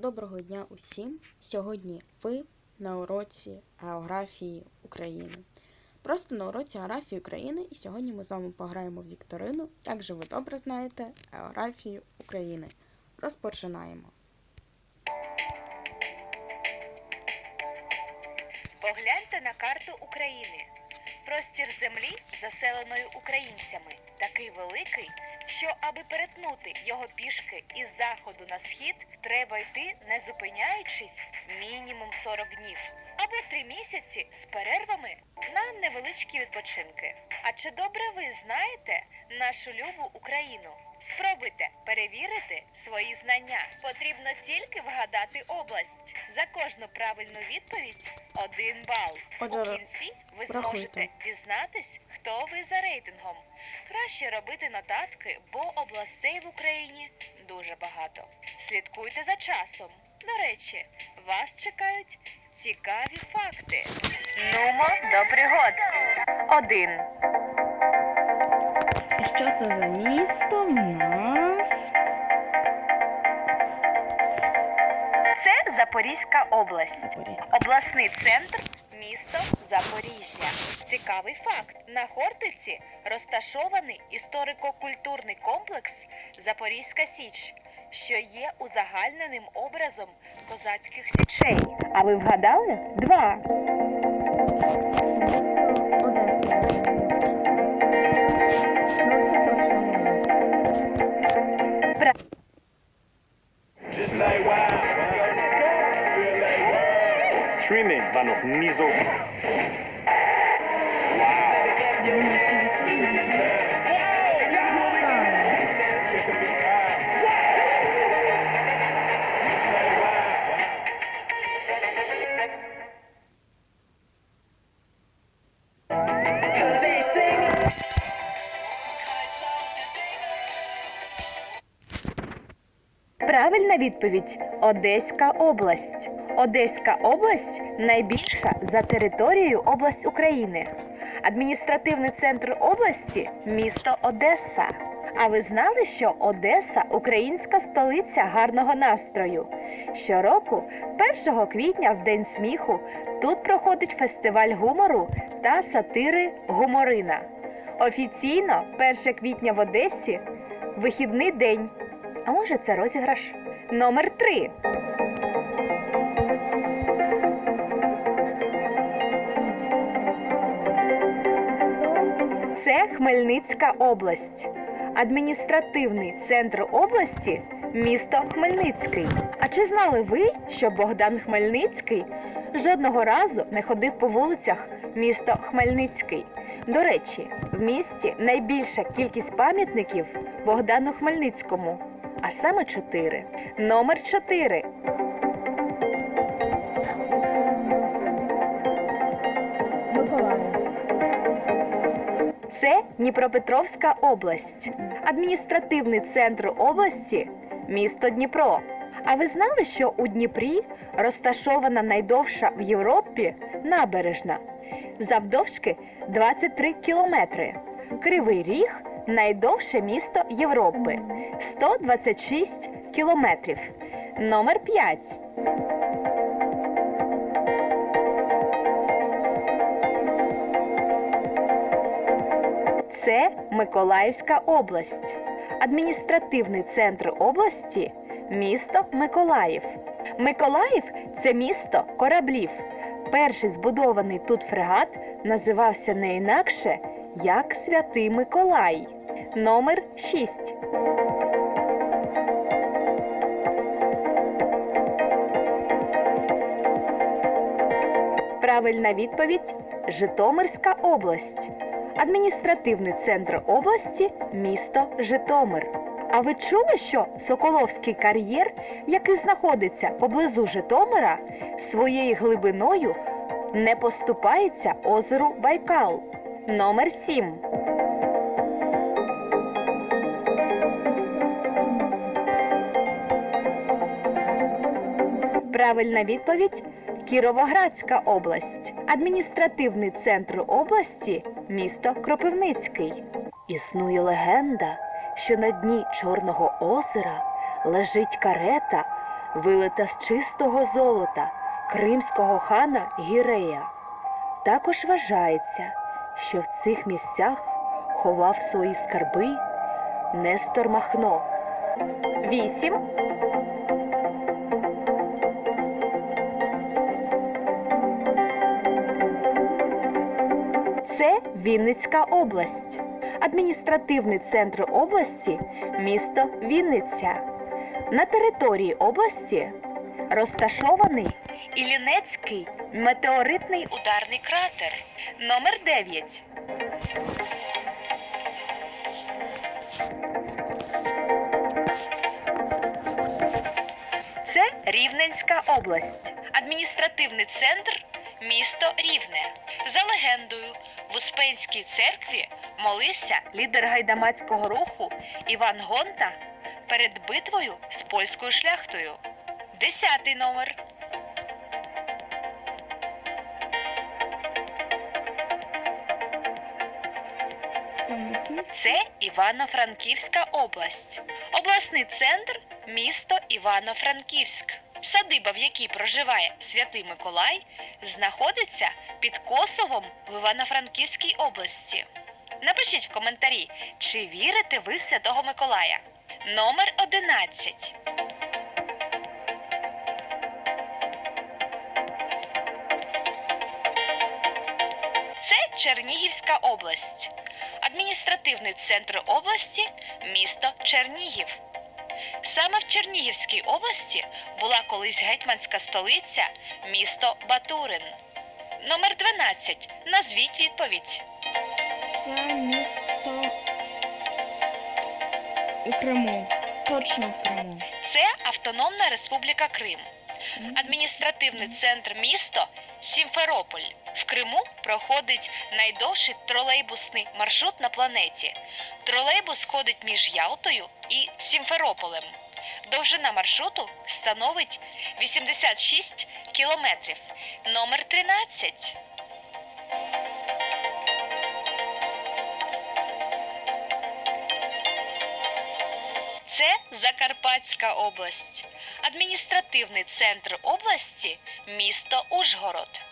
Доброго дня усім! Сьогодні ви на уроці географії України. Просто на уроці географії України, і сьогодні ми з вами пограємо в вікторину, як же ви добре знаєте географію України. Розпочинаємо. Погляньте на карту України. Простір землі, заселеної українцями, такий великий, що аби перетнути його пішки із заходу на схід, треба йти, не зупиняючись, мінімум 40 днів або 3 місяці з перервами на невеличкі відпочинки. А чи добре ви знаєте нашу любу Україну? Спробуйте перевірити свої знання. Потрібно тільки вгадати область. За кожну правильну відповідь один бал. Отже, У кінці ви рахуйте. зможете дізнатись, хто ви за рейтингом. Краще робити нотатки, бо областей в Україні дуже багато. Слідкуйте за часом. До речі, вас чекають цікаві факти. Нумо до пригод. Один. Що це за місто в нас? Це Запорізька область. Обласний центр місто Запоріжжя. Цікавий факт: на Хортиці розташований історико-культурний комплекс Запорізька Січ, що є узагальненим образом козацьких січей. А ви вгадали? Два. Nie so. Правильна відповідь Одеська область. Одеська область найбільша за територією область України. Адміністративний центр області місто Одеса. А ви знали, що Одеса українська столиця гарного настрою? Щороку, 1 квітня, в День сміху, тут проходить фестиваль гумору та сатири Гуморина. Офіційно 1 квітня в Одесі вихідний день. А може це розіграш? Номер 3. Це Хмельницька область. Адміністративний центр області місто Хмельницький. А чи знали ви, що Богдан Хмельницький жодного разу не ходив по вулицях міста Хмельницький? До речі, в місті найбільша кількість пам'ятників Богдану Хмельницькому, а саме чотири. Номер 4. Дніпропетровська область. Адміністративний центр області місто Дніпро. А ви знали, що у Дніпрі розташована найдовша в Європі набережна завдовжки 23 кілометри. Кривий Ріг найдовше місто Європи 126 кілометрів. Номер 5. Це Миколаївська область. Адміністративний центр області місто Миколаїв. Миколаїв це місто кораблів. Перший збудований тут фрегат називався не інакше як Святий Миколай. Номер 6. Правильна відповідь Житомирська область. Адміністративний центр області місто Житомир. А ви чули, що Соколовський кар'єр, який знаходиться поблизу Житомира, своєю глибиною не поступається озеру Байкал? Номер 7. Правильна відповідь Кіровоградська область, адміністративний центр області місто Кропивницький. Існує легенда, що на дні Чорного озера лежить карета, вилита з чистого золота кримського хана Гірея. Також вважається, що в цих місцях ховав свої скарби Нестор Махно. 8. Вінницька область. Адміністративний центр області місто Вінниця. На території області розташований Іллінецький метеоритний ударний кратер номер 9. Це Рівненська область. Адміністративний центр місто Рівне. За легендою, в Успенській церкві молився лідер гайдамацького руху Іван Гонта перед битвою з польською шляхтою. Десятий номер. Це Івано-Франківська область. Обласний центр місто Івано-Франківськ. Садиба, в якій проживає Святий Миколай, знаходиться під Косовом в Івано-Франківській області. Напишіть в коментарі, чи вірите ви в Святого Миколая. Номер 11. Це Чернігівська область. Адміністративний центр області місто Чернігів. Саме в Чернігівській області була колись гетьманська столиця місто Батурин. Номер 12. Назвіть відповідь. Це місто у Криму. Точно в Криму. Це Автономна Республіка Крим. Адміністративний центр місто Сімферополь. В Криму проходить найдовший тролейбусний маршрут на планеті. Тролейбус ходить між Ялтою і Сімферополем. Довжина маршруту становить 86 кілометрів. Номер 13. Це Закарпатська область. Адміністративний центр області місто Ужгород.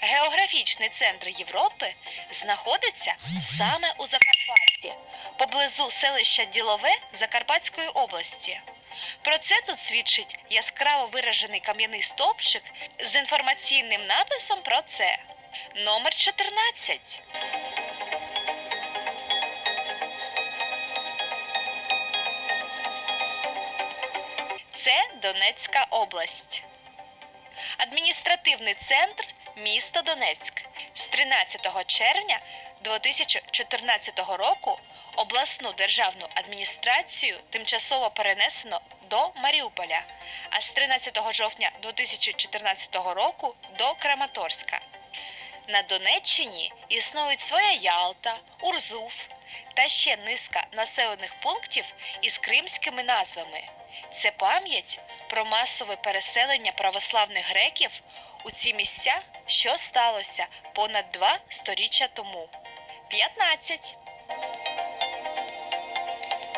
Географічний центр Європи знаходиться саме у Закарпатті, поблизу селища Ділове Закарпатської області. Про це тут свідчить яскраво виражений кам'яний стовпчик з інформаційним написом про це. Номер 14. Це Донецька область. Адміністративний центр місто Донецьк. З 13 червня 2014 року обласну державну адміністрацію тимчасово перенесено до Маріуполя, а з 13 жовтня 2014 року до Краматорська. На Донеччині існують своя Ялта, Урзуф та ще низка населених пунктів із кримськими назвами. Це пам'ять про масове переселення православних греків у ці місця, що сталося понад два сторіччя тому. 15.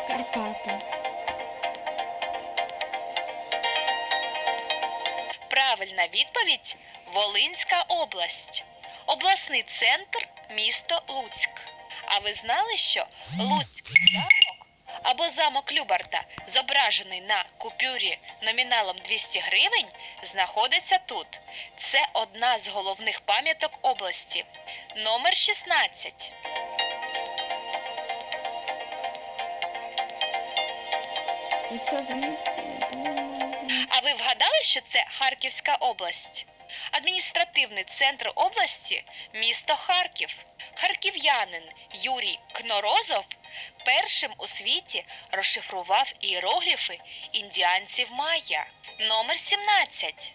Карпати. Правильна відповідь Волинська область. Обласний центр місто Луцьк. А ви знали, що Луцький замок або замок Любарта, зображений на купюрі номіналом 200 гривень, знаходиться тут. Це одна з головних пам'яток області. Номер 16. І це за місто. я думаю. А ви вгадали, що це Харківська область? Адміністративний центр області місто Харків. Харків'янин Юрій Кнорозов першим у світі розшифрував іерогліфи індіанців Майя. Номер 17.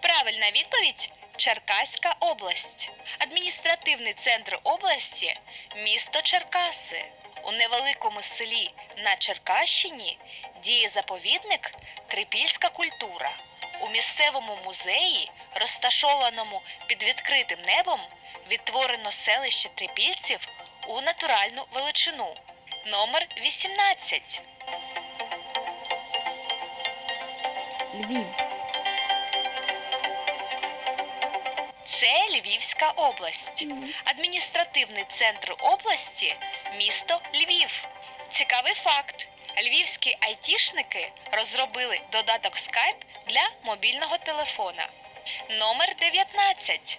Правильна відповідь Черкаська область. Адміністративний центр області місто Черкаси. У невеликому селі на Черкащині діє заповідник Трипільська культура. У місцевому музеї, розташованому під відкритим небом, відтворено селище трипільців у натуральну величину. Номер 18. Львів, Це Львівська область. Адміністративний центр області місто Львів. Цікавий факт. Львівські айтішники розробили додаток Skype для мобільного телефона. Номер 19.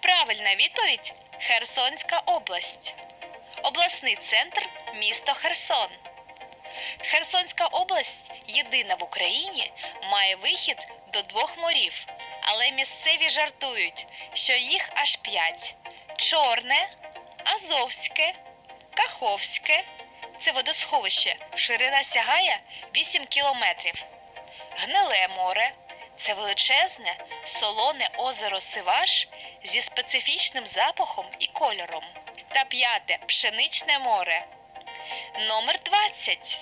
Правильна відповідь Херсонська область. Обласний центр місто Херсон. Херсонська область єдина в Україні має вихід до двох морів, але місцеві жартують, що їх аж п'ять: Чорне, Азовське, Каховське. Це водосховище. Ширина сягає 8 кілометрів. Гниле море це величезне солоне озеро Сиваш зі специфічним запахом і кольором. Та п'яте пшеничне море. Номер 20.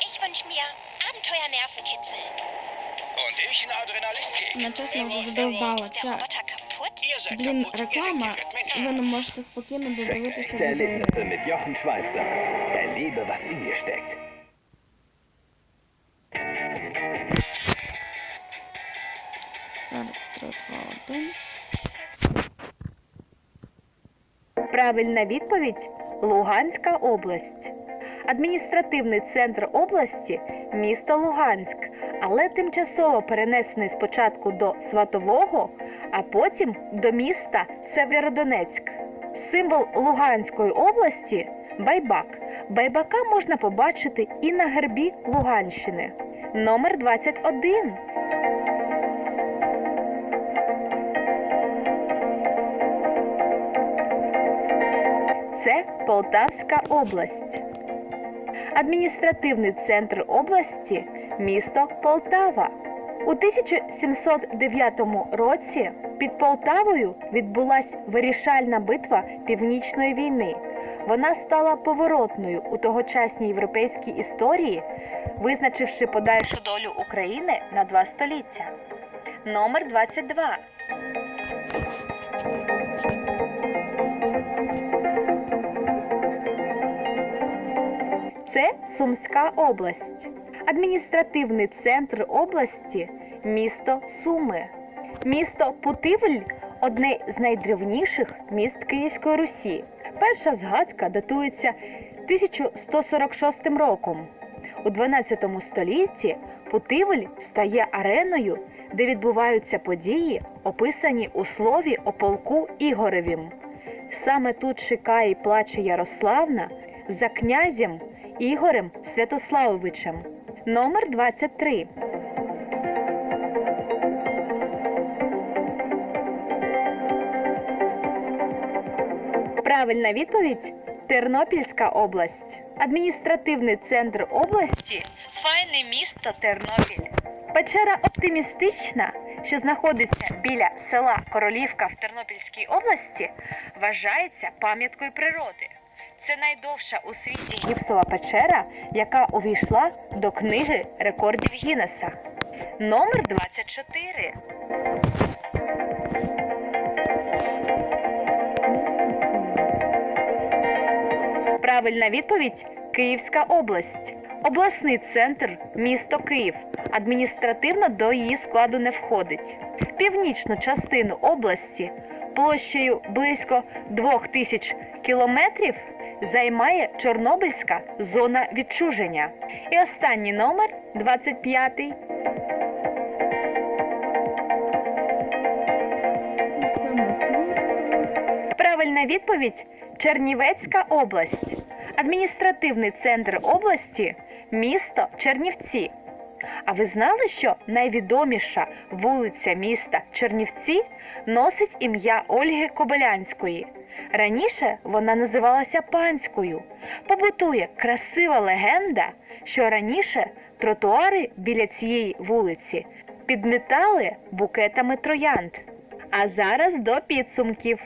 Ich wünsche mir Abenteuer-Nervenkitzel. Und ich einen Adrenalinkick. Ну, чесно, вже задовбала Ist der ця. Roboter kaputt? Ihr seid Блін, kaputt, ihr реклама, denkt, ihr könnt і Menschen. ви не можете спокійно додивитися Schreckliche відео. Erlebnisse mit Jochen Schweizer. Erlebe, was in dir steckt. 2, 1. Правильна відповідь Луганська область. Адміністративний центр області місто Луганськ, але тимчасово перенесений спочатку до Сватового, а потім до міста Северодонецьк. Символ Луганської області байбак. Байбака можна побачити і на гербі Луганщини. Номер 21. Це Полтавська область. Адміністративний центр області місто Полтава. У 1709 році під Полтавою відбулась вирішальна битва Північної війни. Вона стала поворотною у тогочасній європейській історії, визначивши подальшу долю України на два століття. Номер 22. Це Сумська область. Адміністративний центр області місто Суми. Місто Путивль одне з найдревніших міст Київської Русі. Перша згадка датується 1146 роком. У 12 столітті Путивль стає ареною, де відбуваються події, описані у слові о полку Ігоревім. Саме тут чекає і плаче Ярославна за князем Ігорем Святославовичем. Номер 23. Правильна відповідь Тернопільська область. Адміністративний центр області файне місто Тернопіль. Печера оптимістична, що знаходиться біля села Королівка в Тернопільській області, вважається пам'яткою природи. Це найдовша у світі гіпсова печера, яка увійшла до книги рекордів Гіннеса. Номер 24. Правильна відповідь Київська область. Обласний центр місто Київ. Адміністративно до її складу не входить. Північну частину області площею близько 2000 кілометрів займає Чорнобильська зона відчуження. І останній номер 25. Це у нас місто. Правильна відповідь Чернівецька область. Адміністративний центр області місто Чернівці. А ви знали, що найвідоміша вулиця міста Чернівці носить ім'я Ольги Кобилянської? Раніше вона називалася Панською. Побутує красива легенда, що раніше тротуари біля цієї вулиці підмітали букетами троянд. А зараз до підсумків.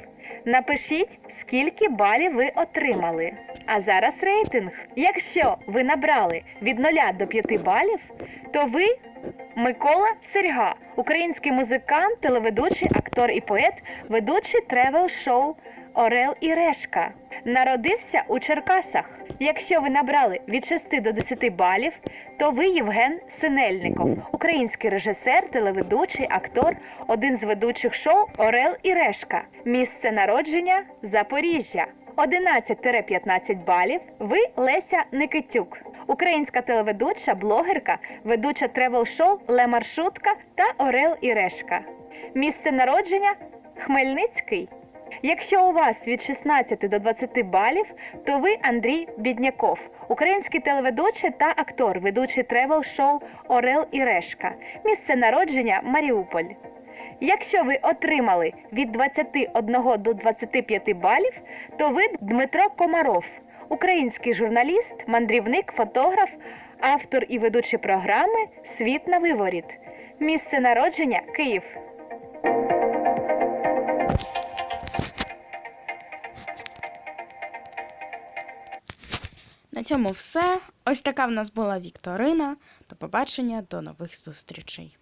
Напишіть, скільки балів ви отримали. А зараз рейтинг. Якщо ви набрали від 0 до 5 балів, то ви Микола Серга, український музикант, телеведучий, актор і поет, ведучий тревел-шоу Орел і Решка. Народився у Черкасах. Якщо ви набрали від 6 до 10 балів, то ви Євген Синельников, український режисер, телеведучий, актор, один з ведучих шоу Орел і Решка. Місце народження Запоріжжя. 11-15 балів. Ви Леся Никитюк, українська телеведуча, блогерка, ведуча тревел-шоу Ле Маршрутка та Орел і Решка. Місце народження Хмельницький. Якщо у вас від 16 до 20 балів, то ви Андрій Бідняков, український телеведучий та актор, ведучий тревел-шоу Орел і Решка. Місце народження Маріуполь. Якщо ви отримали від 21 до 25 балів, то ви Дмитро Комаров, український журналіст, мандрівник, фотограф, автор і ведучий програми Світ на виворіт. Місце народження Київ. На цьому все. Ось така в нас була Вікторина. До побачення, до нових зустрічей.